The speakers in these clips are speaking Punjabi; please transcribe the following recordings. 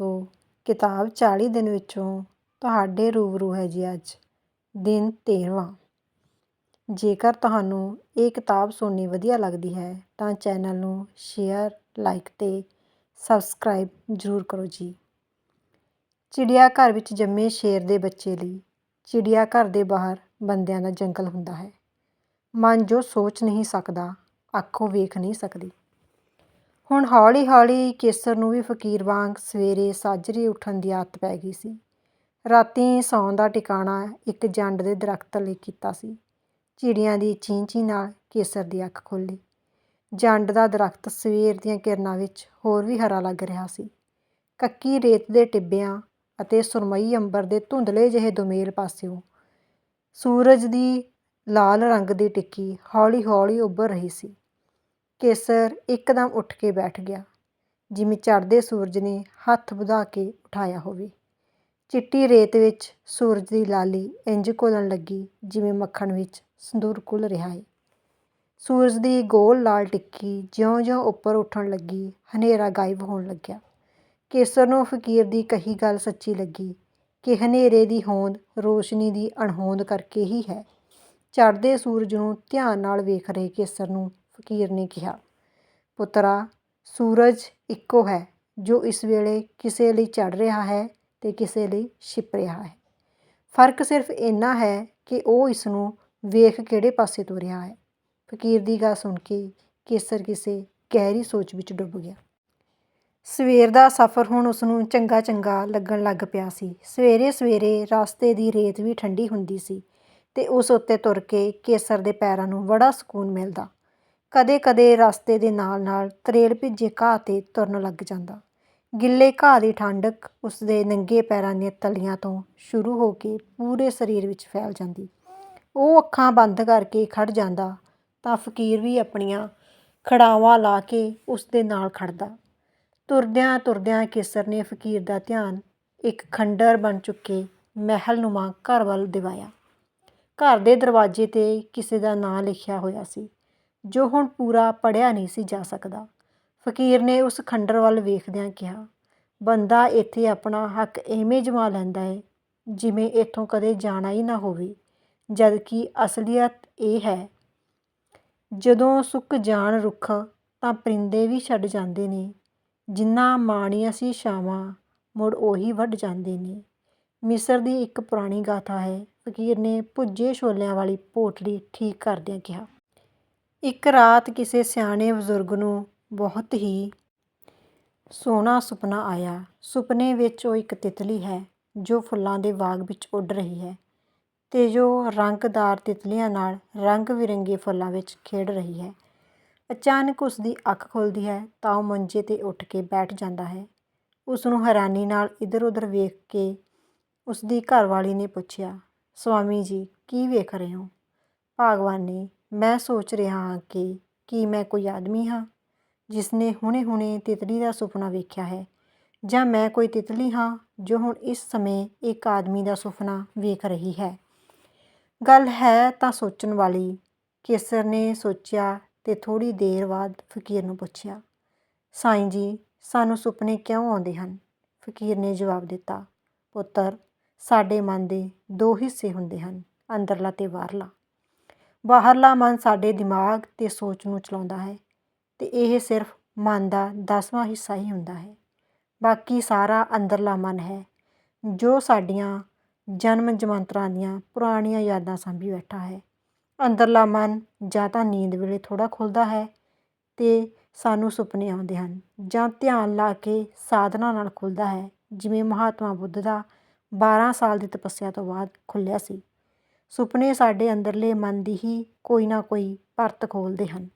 ਦੋਸਤੋ ਕਿਤਾਬ 40 ਦਿਨ ਵਿੱਚੋਂ ਤੁਹਾਡੇ ਰੂਬਰੂ ਹੈ ਜੀ ਅੱਜ, ਦਿਨ 13ਵਾਂ ਜੇਕਰ ਤੁਹਾਨੂੰ ਇਹ ਕਿਤਾਬ ਸੁਣਨੀ ਵਧੀਆ ਲੱਗਦੀ ਹੈ, ਤਾਂ ਚੈਨਲ ਨੂੰ ਸ਼ੇਅਰ, ਲਾਈਕ ਤੇ ਸਬਸਕ੍ਰਾਈਬ ਜ਼ਰੂਰ ਕਰੋ ਜੀ। ਚਿੜੀਆ ਘਰ ਵਿੱਚ ਜੰਮੇ ਸ਼ੇਰ ਦੇ ਬੱਚੇ ਲਈ ਚਿੜੀਆ ਘਰ ਦੇ ਬਾਹਰ ਬੰਦਿਆਂ ਦਾ ਜੰਗਲ ਹੁੰਦਾ ਹੈ। ਮਨ ਜੋ ਸੋਚ ਨਹੀਂ ਸਕਦਾ, ਅੱਖੋਂ ਵੇਖ ਨਹੀਂ ਸਕਦੀ। ਹੁਣ ਹੌਲੀ ਹੌਲੀ ਕੇਸਰ ਨੂੰ ਵੀ ਫਕੀਰ ਵਾਂਗ ਸਵੇਰੇ ਸਾਜਰੇ ਉੱਠਣ ਦੀ ਆਦਤ ਪੈ ਗਈ ਸੀ। ਰਾਤੀ ਸੌਣ ਦਾ ਟਿਕਾਣਾ ਇੱਕ ਜੰਡ ਦੇ ਦਰਖਤ ਲਈ ਕੀਤਾ ਸੀ। ਚਿੜੀਆਂ ਦੀ ਚੀਂ ਚੀਂ ਨਾਲ ਕੇਸਰ ਦੀ ਅੱਖ ਖੁੱਲ੍ਹੀ। ਜੰਡ ਦਾ ਦਰਖਤ ਸਵੇਰ ਦੀਆਂ ਕਿਰਨਾਂ ਵਿੱਚ ਹੋਰ ਵੀ ਹਰਾ ਲੱਗ ਰਿਹਾ ਸੀ। ਕੱਕੀ ਰੇਤ ਦੇ ਟਿੱਬਿਆਂ ਅਤੇ ਸੁਰਮਈ ਅੰਬਰ ਦੇ ਧੁੰਦਲੇ ਜਿਹੇ ਦੁਮੇਲ ਪਾਸਿਓਂ ਸੂਰਜ ਦੀ ਲਾਲ ਰੰਗ ਦੀ ਟਿੱਕੀ ਹੌਲੀ ਹੌਲੀ ਉੱਭਰ ਰਹੀ ਸੀ। ਕੇਸਰ ਇੱਕਦਮ ਉੱਠ ਕੇ ਬੈਠ ਗਿਆ, ਜਿਵੇਂ ਚੜ੍ਹਦੇ ਸੂਰਜ ਨੇ ਹੱਥ ਵਧਾ ਕੇ ਉਠਾਇਆ ਹੋਵੇ। ਚਿੱਟੀ ਰੇਤ ਵਿੱਚ ਸੂਰਜ ਦੀ ਲਾਲੀ ਇੰਜ ਘੁਲਣ ਲੱਗੀ ਜਿਵੇਂ ਮੱਖਣ ਵਿੱਚ ਸੰਦੂਰ ਘੁਲ ਰਿਹਾ ਹੈ ਸੂਰਜ ਦੀ ਗੋਲ ਲਾਲ ਟਿੱਕੀ ਜਿਉਂ-ਜਿਉਂ ਉੱਪਰ ਉੱਠਣ ਲੱਗੀ, ਹਨੇਰਾ ਗਾਇਬ ਹੋਣ ਲੱਗਿਆ। ਕੇਸਰ ਨੂੰ ਫਕੀਰ ਦੀ ਕਹੀ ਗੱਲ ਸੱਚੀ ਲੱਗੀ ਕਿ ਹਨੇਰੇ ਦੀ ਹੋਂਦ ਰੋਸ਼ਨੀ ਦੀ ਅਣਹੋਂਦ ਕਰਕੇ ਹੀ ਹੈ। ਚੜ੍ਹਦੇ ਸੂਰਜ ਨੂੰ ਧਿਆਨ ਨਾਲ ਵੇਖ ਰਹੇ ਕੇਸਰ ਨੂੰ ਫਕੀਰ ਨੇ ਕਿਹਾ, ਪੁੱਤਰਾ, ਸੂਰਜ ਇੱਕੋ ਹੈ, ਜੋ ਇਸ ਵੇਲੇ ਕਿਸੇ ਲਈ ਚੜ ਰਿਹਾ ਹੈ ਤੇ ਕਿਸੇ ਲਈ ਛਿਪ ਰਿਹਾ ਹੈ। ਫ਼ਰਕ ਸਿਰਫ ਇੰਨਾ ਹੈ ਕਿ ਉਹ ਇਸ ਨੂੰ ਵੇਖ ਕਿਹੜੇ ਪਾਸੇ ਤੋਂ ਰਿਹਾ ਹੈ। ਫਕੀਰ ਦੀ ਗੱਲ ਸੁਣ ਕੇ ਕੇਸਰ ਕਿਸੇ ਗਹਿਰੀ ਸੋਚ ਵਿੱਚ ਡੁੱਬ ਗਿਆ। ਸਵੇਰ ਦਾ ਸਫ਼ਰ ਹੁਣ ਉਸ ਨੂੰ ਚੰਗਾ ਚੰਗਾ ਲੱਗਣ ਲੱਗ ਪਿਆ ਸੀ। ਸਵੇਰੇ ਸਵੇਰੇ ਰਸਤੇ ਦੀ ਰੇਤ ਵੀ ਠੰਡੀ ਹੁੰਦੀ ਸੀ ਤੇ ਉਸ ਉੱਤੇ ਤੁਰ ਕੇ ਕੇਸਰ ਦੇ ਪੈਰਾਂ ਨੂੰ ਬੜਾ ਸਕੂਨ ਮਿਲਦਾ। ਕਦੇ-ਕਦੇ ਰਸਤੇ ਦੇ ਨਾਲ-ਨਾਲ ਤਰੇਲ ਭਿੱਜੇ ਘਾਹ ਤੇ ਤੁਰਨ ਲੱਗ ਜਾਂਦਾ। ਗਿੱਲੇ ਘਾਹ ਦੀ ਠੰਡਕ ਉਸ ਦੇ ਨੰਗੇ ਪੈਰਾਂ ਦੀਆਂ ਤਲੀਆਂ ਤੋਂ ਸ਼ੁਰੂ ਹੋ ਕੇ ਪੂਰੇ ਸਰੀਰ ਵਿੱਚ ਫੈਲ ਜਾਂਦੀ। ਉਹ ਅੱਖਾਂ ਬੰਦ ਕਰਕੇ ਖੜ੍ਹ ਜਾਂਦਾ ਤਾਂ ਫਕੀਰ ਵੀ ਆਪਣੀਆਂ ਖੜਾਵਾਂ ਲਾ ਕੇ ਉਸ ਦੇ ਨਾਲ ਖੜ੍ਹਦਾ ਤੁਰਦਿਆਂ ਤੁਰਦਿਆਂ ਕੇਸਰ ਨੇ ਫਕੀਰ ਦਾ ਧਿਆਨ ਇੱਕ ਖੰਡਰ ਬਣ ਚੁੱਕੇ ਮਹਿਲ ਨੁਮਾ ਘਰ ਵੱਲ ਦਿਵਾਇਆ। ਘਰ ਦੇ ਦਰਵਾਜ਼ੇ ਤੇ ਕਿਸੇ ਦਾ ਨਾਂ ਲਿਖਿਆ ਹੋਇਆ ਸੀ। ਜੋ ਹੁਣ ਪੂਰਾ ਪੜ੍ਹਿਆ ਨਹੀਂ ਸੀ ਜਾ ਸਕਦਾ। ਫਕੀਰ ਨੇ ਉਸ ਖੰਡਰ ਵੱਲ ਵੇਖਦਿਆਂ ਕਿਹਾ, ਬੰਦਾ ਇੱਥੇ ਆਪਣਾ ਹੱਕ ਐਵੇਂ ਜਮਾ ਲੈਂਦਾ ਹੈ ਜਿਵੇਂ ਇੱਥੋਂ ਕਦੇ ਜਾਣਾ ਹੀ ਨਾ ਹੋਵੇ ਜਦ ਕਿ ਅਸਲੀਅਤ ਇਹ ਹੈ, ਜਦੋਂ ਸੁੱਕ ਜਾਣ ਰੁੱਖ ਤਾਂ ਪਰਿੰਦੇ ਵੀ ਛੱਡ ਜਾਂਦੇ ਨੇ, ਜਿੰਨਾ ਮਾਣੀਆਂ ਸੀ ਛਾਵਾਂ ਮੁੜ ਉਹੀ ਵੱਢ ਜਾਂਦੇ ਨੇ। ਮਿਸਰ ਦੀ ਇੱਕ ਪੁਰਾਣੀ ਗਾਥਾ ਹੈ, ਫਕੀਰ ਨੇ ਭੁੱਜੇ ਛੋਲਿਆਂ ਵਾਲੀ ਪੋਟਲੀ ਠੀਕ ਕਰਦਿਆਂ ਕਿਹਾ। ਇੱਕ ਰਾਤ ਕਿਸੇ ਸਿਆਣੇ ਬਜ਼ੁਰਗ ਨੂੰ ਬਹੁਤ ਹੀ ਸੋਹਣਾ ਸੁਪਨਾ ਆਇਆ। ਸੁਪਨੇ ਵਿੱਚ ਉਹ ਇੱਕ ਤਿਤਲੀ ਹੈ, ਜੋ ਫੁੱਲਾਂ ਦੇ ਬਾਗ ਵਿੱਚ ਉੱਡ ਰਹੀ ਹੈ ਤੇ ਜੋ ਰੰਗਦਾਰ ਤਿਤਲੀਆਂ ਨਾਲ ਰੰਗ ਬਿਰੰਗੇ ਫੁੱਲਾਂ ਵਿੱਚ ਖੇਡ ਰਹੀ ਹੈ। ਅਚਾਨਕ ਉਸ ਦੀ ਅੱਖ ਖੁੱਲਦੀ ਹੈ ਤਾਂ ਉਹ ਮੰਜੇ ਤੇ ਉੱਠ ਕੇ ਬੈਠ ਜਾਂਦਾ ਹੈ। ਉਸ ਨੂੰ ਹੈਰਾਨੀ ਨਾਲ ਇੱਧਰ-ਉੱਧਰ ਵੇਖ ਕੇ ਉਸ ਦੀ ਘਰਵਾਲੀ ਨੇ ਪੁੱਛਿਆ, ਸਵਾਮੀ ਜੀ, ਕੀ ਵੇਖ ਰਹੇ ਹੋ? ਭਾਗਵਾਨ ਮੈਂ ਸੋਚ ਰਿਹਾ ਹਾਂ ਕਿ ਕੀ ਮੈਂ ਕੋਈ ਆਦਮੀ ਹਾਂ ਜਿਸ ਨੇ ਹੁਣੇ-ਹੁਣੇ ਤਿਤਲੀ ਦਾ ਸੁਪਨਾ ਵੇਖਿਆ ਹੈ ਜਾਂ ਮੈਂ ਕੋਈ ਤਿਤਲੀ ਹਾਂ ਜੋ ਹੁਣ ਇਸ ਸਮੇਂ ਇੱਕ ਆਦਮੀ ਦਾ ਸੁਪਨਾ ਵੇਖ ਰਹੀ ਹੈ। ਗੱਲ ਹੈ ਤਾਂ ਸੋਚਣ ਵਾਲੀ ਕੇਸਰ ਨੇ ਸੋਚਿਆ ਤੇ ਥੋੜ੍ਹੀ ਦੇਰ ਬਾਅਦ ਫਕੀਰ ਨੂੰ ਪੁੱਛਿਆ, ਸਾਈਂ ਜੀ, ਸਾਨੂੰ ਸੁਪਨੇ ਕਿਉਂ ਆਉਂਦੇ ਹਨ? ਫਕੀਰ ਨੇ ਜਵਾਬ ਦਿੱਤਾ, ਪੁੱਤਰ, ਸਾਡੇ ਮਨ ਦੇ ਦੋ ਹਿੱਸੇ ਹੁੰਦੇ ਹਨ, ਅੰਦਰਲਾ ਤੇ ਬਾਹਰਲਾ। ਬਾਹਰਲਾ ਮਨ ਸਾਡੇ ਦਿਮਾਗ ਤੇ ਸੋਚ ਨੂੰ ਚਲਾਉਂਦਾ ਹੈ ਤੇ ਇਹ ਸਿਰਫ ਮਨ ਦਾ 10ਵਾਂ ਹਿੱਸਾ ਹੀ ਹੁੰਦਾ ਹੈ। ਬਾਕੀ ਸਾਰਾ ਅੰਦਰਲਾ ਮਨ ਹੈ, ਜੋ ਸਾਡੀਆਂ ਜਨਮ ਜਮੰਤਰਾਂ ਦੀਆਂ ਪੁਰਾਣੀਆਂ ਯਾਦਾਂ ਸਾਂਭੀ ਬੈਠਾ ਹੈ। ਅੰਦਰਲਾ ਮਨ ਜਾਂ ਤਾਂ ਨੀਂਦ ਵੇਲੇ ਥੋੜਾ ਖੁੱਲਦਾ ਹੈ ਤੇ ਸਾਨੂੰ ਸੁਪਨੇ ਆਉਂਦੇ ਹਨ ਜਾਂ ਧਿਆਨ ਲਾ ਕੇ ਸਾਧਨਾ ਨਾਲ ਖੁੱਲਦਾ ਹੈ, ਜਿਵੇਂ ਮਹਾਤਮਾ ਬੁੱਧ ਦਾ 12 ਸਾਲ ਦੀ ਤਪੱਸਿਆ ਤੋਂ ਬਾਅਦ ਖੁੱਲਿਆ ਸੀ। ਸੁਪਨੇ ਸਾਡੇ ਅੰਦਰਲੇ ਮਨ ਦੀ ਹੀ ਕੋਈ ਨਾ ਕੋਈ ਪਰਤ ਖੋਲਦੇ ਹਨ।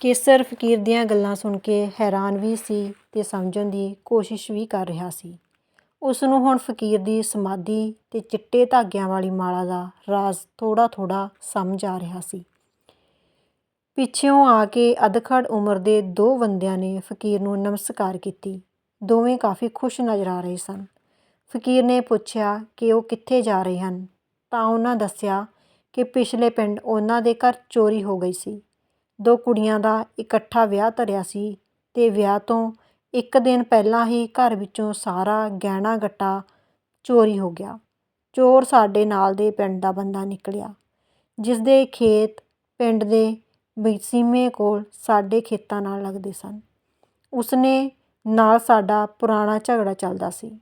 ਕੇਸਰ ਫਕੀਰ ਦੀਆਂ ਗੱਲਾਂ ਸੁਣ ਕੇ ਹੈਰਾਨ ਵੀ ਸੀ ਤੇ ਸਮਝਣ ਦੀ ਕੋਸ਼ਿਸ਼ ਵੀ ਕਰ ਰਿਹਾ ਸੀ। ਉਸ ਨੂੰ ਹੁਣ ਫਕੀਰ ਦੀ ਸਮਾਧੀ ਤੇ ਚਿੱਟੇ ਧਾਗਿਆਂ ਵਾਲੀ ਮਾਲਾ ਦਾ ਰਾਜ਼ ਥੋੜਾ-ਥੋੜਾ ਸਮਝ ਆ ਰਿਹਾ ਸੀ। ਪਿੱਛੋਂ ਆ ਕੇ ਅਧਖੜ ਉਮਰ ਦੇ ਦੋ ਬੰਦਿਆਂ ਨੇ ਫਕੀਰ ਨੂੰ ਨਮਸਕਾਰ ਕੀਤੀ। ਦੋਵੇਂ ਕਾਫੀ ਖੁਸ਼ ਨਜ਼ਰ ਆ ਰਹੇ ਸਨ। ਫਕੀਰ ਨੇ ਪੁੱਛਿਆ ਕਿ ਉਹ ਕਿੱਥੇ ਜਾ ਰਹੇ ਹਨ? ਤਾਂ ਉਹਨਾਂ ਦੱਸਿਆ ਕਿ ਪਿਛਲੇ ਪਿੰਡ ਉਹਨਾਂ ਦੇ ਘਰ ਚੋਰੀ ਹੋ ਗਈ ਸੀ। ਦੋ ਕੁੜੀਆਂ ਦਾ ਇਕੱਠਾ ਵਿਆਹ ਧਰਿਆ ਸੀ ਤੇ ਵਿਆਹ ਤੋਂ ਇੱਕ ਦਿਨ ਪਹਿਲਾਂ ਹੀ ਘਰ ਵਿੱਚੋਂ ਸਾਰਾ ਗਹਿਣਾ ਗੱਟਾ ਚੋਰੀ ਹੋ ਗਿਆ। ਚੋਰ ਸਾਡੇ ਨਾਲ ਦੇ ਪਿੰਡ ਦਾ ਬੰਦਾ ਨਿਕਲਿਆ ਜਿਸਦੇ ਖੇਤ ਪਿੰਡ ਦੇ ਸੀਮੇ ਕੋਲ ਸਾਡੇ ਖੇਤਾਂ ਨਾਲ ਲੱਗਦੇ ਸਨ। ਉਸਨੇ ਨਾਲ ਸਾਡਾ ਪੁਰਾਣਾ ਝਗੜਾ ਚੱਲਦਾ ਸੀ।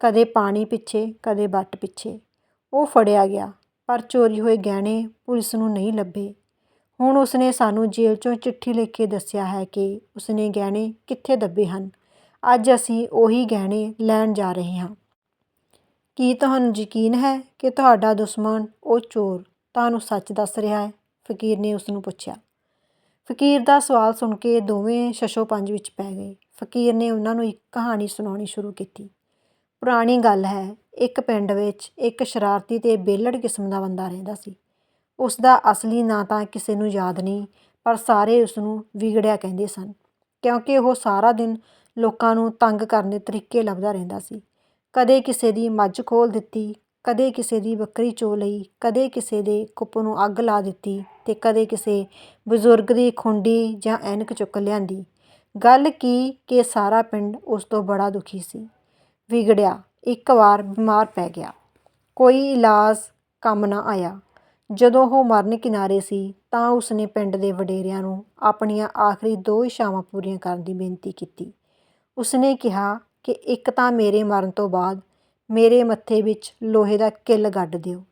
ਕਦੇ ਪਾਣੀ ਪਿੱਛੇ, ਕਦੇ ਵੱਟ ਪਿੱਛੇ। ਉਹ ਫੜਿਆ ਗਿਆ, ਪਰ ਚੋਰੀ ਹੋਏ ਗਹਿਣੇ ਪੁਲਿਸ ਨੂੰ ਨਹੀਂ ਲੱਭੇ। ਹੁਣ ਉਸਨੇ ਸਾਨੂੰ ਜੇਲ੍ਹ 'ਚੋਂ ਚਿੱਠੀ ਲਿਖ ਕੇ ਦੱਸਿਆ ਹੈ ਕਿ ਉਸਨੇ ਗਹਿਣੇ ਕਿੱਥੇ ਦੱਬੇ ਹਨ। ਅੱਜ ਅਸੀਂ ਉਹੀ ਗਹਿਣੇ ਲੈਣ ਜਾ ਰਹੇ ਹਾਂ। ਕੀ ਤੁਹਾਨੂੰ ਯਕੀਨ ਹੈ ਕਿ ਤੁਹਾਡਾ ਦੁਸ਼ਮਣ ਉਹ ਚੋਰ ਤੁਹਾਨੂੰ ਸੱਚ ਦੱਸ ਰਿਹਾ ਹੈ? ਫਕੀਰ ਨੇ ਉਸ ਨੂੰ ਪੁੱਛਿਆ। ਫਕੀਰ ਦਾ ਸਵਾਲ ਸੁਣ ਕੇ ਦੋਵੇਂ ਸ਼ਸ਼ੋ ਪੰਜ ਵਿੱਚ ਪੈ ਗਏ। ਫਕੀਰ ਨੇ ਉਹਨਾਂ ਨੂੰ ਇੱਕ ਕਹਾਣੀ ਸੁਣਾਉਣੀ ਸ਼ੁਰੂ ਕੀਤੀ। ਪੁਰਾਣੀ ਗੱਲ ਹੈ, ਇੱਕ ਪਿੰਡ ਵਿੱਚ ਇੱਕ ਸ਼ਰਾਰਤੀ ਤੇ ਬੇਲੜ ਕਿਸਮ ਦਾ ਬੰਦਾ ਰਹਿੰਦਾ ਸੀ। ਉਸ ਦਾ ਅਸਲੀ ਨਾਂ ਤਾਂ ਕਿਸੇ ਨੂੰ ਯਾਦ ਨਹੀਂ, ਪਰ ਸਾਰੇ ਉਸ ਨੂੰ ਵਿਗੜਿਆ ਕਹਿੰਦੇ ਸਨ, ਕਿਉਂਕਿ ਉਹ ਸਾਰਾ ਦਿਨ ਲੋਕਾਂ ਨੂੰ ਤੰਗ ਕਰਨ ਦੇ ਤਰੀਕੇ ਲੱਭਦਾ ਰਹਿੰਦਾ ਸੀ। ਕਦੇ ਕਿਸੇ ਦੀ ਮੱਝ ਖੋਲ ਦਿੱਤੀ, ਕਦੇ ਕਿਸੇ ਦੀ ਬੱਕਰੀ ਚੋ ਲਈ, ਕਦੇ ਕਿਸੇ ਦੇ ਕੁੱਪ ਨੂੰ ਅੱਗ ਲਾ ਦਿੱਤੀ ਤੇ ਕਦੇ ਕਿਸੇ ਬਜ਼ੁਰਗ ਦੀ ਖੁੰਡੀ ਜਾਂ ਐਨਕ ਚੁੱਕ ਲਿਆਂਦੀ। ਗੱਲ ਕੀ ਕਿ ਸਾਰਾ ਪਿੰਡ ਉਸ ਤੋਂ ਬੜਾ ਦੁਖੀ ਸੀ। ਵਿਗੜਿਆ। ਇੱਕ ਵਾਰ ਬਿਮਾਰ ਪੈ ਗਿਆ। ਕੋਈ ਇਲਾਜ ਕੰਮ ਨਾ ਆਇਆ। ਜਦੋਂ ਉਹ ਮਰਨ ਕਿਨਾਰੇ ਸੀ, ਤਾਂ ਉਸਨੇ ਪਿੰਡ ਦੇ ਵਡੇਰਿਆਂ ਨੂੰ ਆਪਣੀਆਂ ਆਖਰੀ ਦੋ ਇੱਛਾਵਾਂ ਪੂਰੀਆਂ ਕਰਨ ਦੀ ਬੇਨਤੀ ਕੀਤੀ। ਉਸਨੇ ਕਿਹਾ ਕਿ ਇੱਕ ਤਾਂ ਮੇਰੇ ਮਰਨ ਤੋਂ ਬਾਅਦ ਮੇਰੇ ਮੱਥੇ ਵਿੱਚ ਲੋਹੇ ਦਾ ਕਿੱਲ ਗੱਡ ਦਿਓ,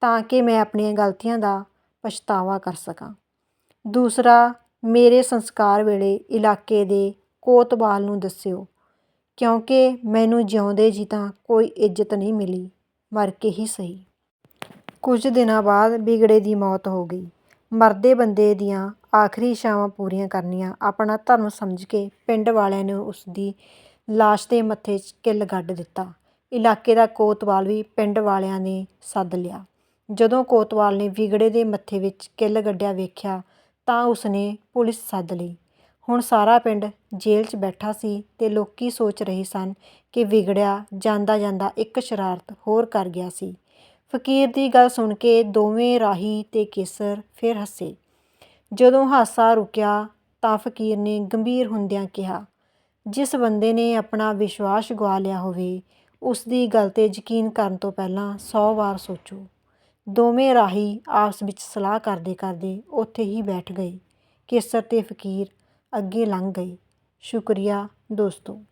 ਤਾਂ ਕਿ ਮੈਂ ਆਪਣੀਆਂ ਗਲਤੀਆਂ ਦਾ ਪਛਤਾਵਾ ਕਰ ਸਕਾਂ। ਦੂਸਰਾ, ਮੇਰੇ ਸੰਸਕਾਰ ਵੇਲੇ ਇਲਾਕੇ ਦੇ ਕੋਤਵਾਲ ਨੂੰ ਦੱਸਿਓ ਕਿਉਂਕਿ ਮੈਨੂੰ ਜਿਉਂਦੇ ਜੀ ਤਾਂ ਕੋਈ ਇੱਜ਼ਤ ਨਹੀਂ ਮਿਲੀ, ਮਰ ਕੇ ਹੀ ਸਹੀ। ਕੁਝ ਦਿਨਾਂ ਬਾਅਦ ਵਿਗੜੇ ਦੀ ਮੌਤ ਹੋ ਗਈ। ਮਰਦੇ ਬੰਦੇ ਦੀਆਂ ਆਖਰੀ ਇੱਛਾਵਾਂ ਪੂਰੀਆਂ ਕਰਨੀਆਂ ਆਪਣਾ ਧਰਮ ਸਮਝ ਕੇ ਪਿੰਡ ਵਾਲਿਆਂ ਨੇ ਉਸ ਦੀ ਲਾਸ਼ ਦੇ ਮੱਥੇ 'ਚ ਕਿੱਲ ਗੱਡ ਦਿੱਤਾ। ਇਲਾਕੇ ਦਾ ਕੋਤਵਾਲ ਵੀ ਪਿੰਡ ਵਾਲਿਆਂ ਨੇ ਸੱਦ ਲਿਆ। ਜਦੋਂ ਕੋਤਵਾਲ ਨੇ ਵਿਗੜੇ ਦੇ ਮੱਥੇ ਵਿੱਚ ਕਿੱਲ ਗੱਡਿਆ ਵੇਖਿਆ ਤਾਂ ਉਸਨੇ ਪੁਲਿਸ ਸੱਦ ਲਈ। ਹੁਣ ਸਾਰਾ ਪਿੰਡ ਜੇਲ੍ਹ 'ਚ ਬੈਠਾ ਸੀ ਤੇ ਲੋਕੀ ਸੋਚ ਰਹੇ ਸਨ ਕਿ ਵਿਗੜਿਆ, ਜਾਂਦਾ ਜਾਂਦਾ ਇੱਕ ਸ਼ਰਾਰਤ ਹੋਰ ਕਰ ਗਿਆ ਸੀ। ਫਕੀਰ ਦੀ ਗੱਲ ਸੁਣ ਕੇ ਦੋਵੇਂ ਰਾਹੀ ਤੇ ਕੇਸਰ ਫਿਰ ਹੱਸੇ। ਜਦੋਂ ਹਾਸਾ ਰੁਕਿਆ ਤਾਂ ਫਕੀਰ ਨੇ ਗੰਭੀਰ ਹੁੰਦਿਆਂ ਕਿਹਾ, ਜਿਸ ਬੰਦੇ ਨੇ ਆਪਣਾ ਵਿਸ਼ਵਾਸ ਗੁਆ ਲਿਆ ਹੋਵੇ, ਉਸ ਦੀ ਗੱਲ ਤੇ ਯਕੀਨ ਕਰਨ ਤੋਂ ਪਹਿਲਾਂ ਸੌ ਵਾਰ ਸੋਚੋ। ਦੋਵੇਂ ਰਾਹੀ ਆਪਸ ਵਿੱਚ ਸਲਾਹ ਕਰਦੇ ਕਰਦੇ ਉੱਥੇ ਹੀ ਬੈਠ ਗਏ। ਕੇਸਰ ਤੇ ਫਕੀਰ ਅੱਗੇ ਲੰਘ ਗਏ ਸ਼ੁਕਰੀਆ ਦੋਸਤੋ।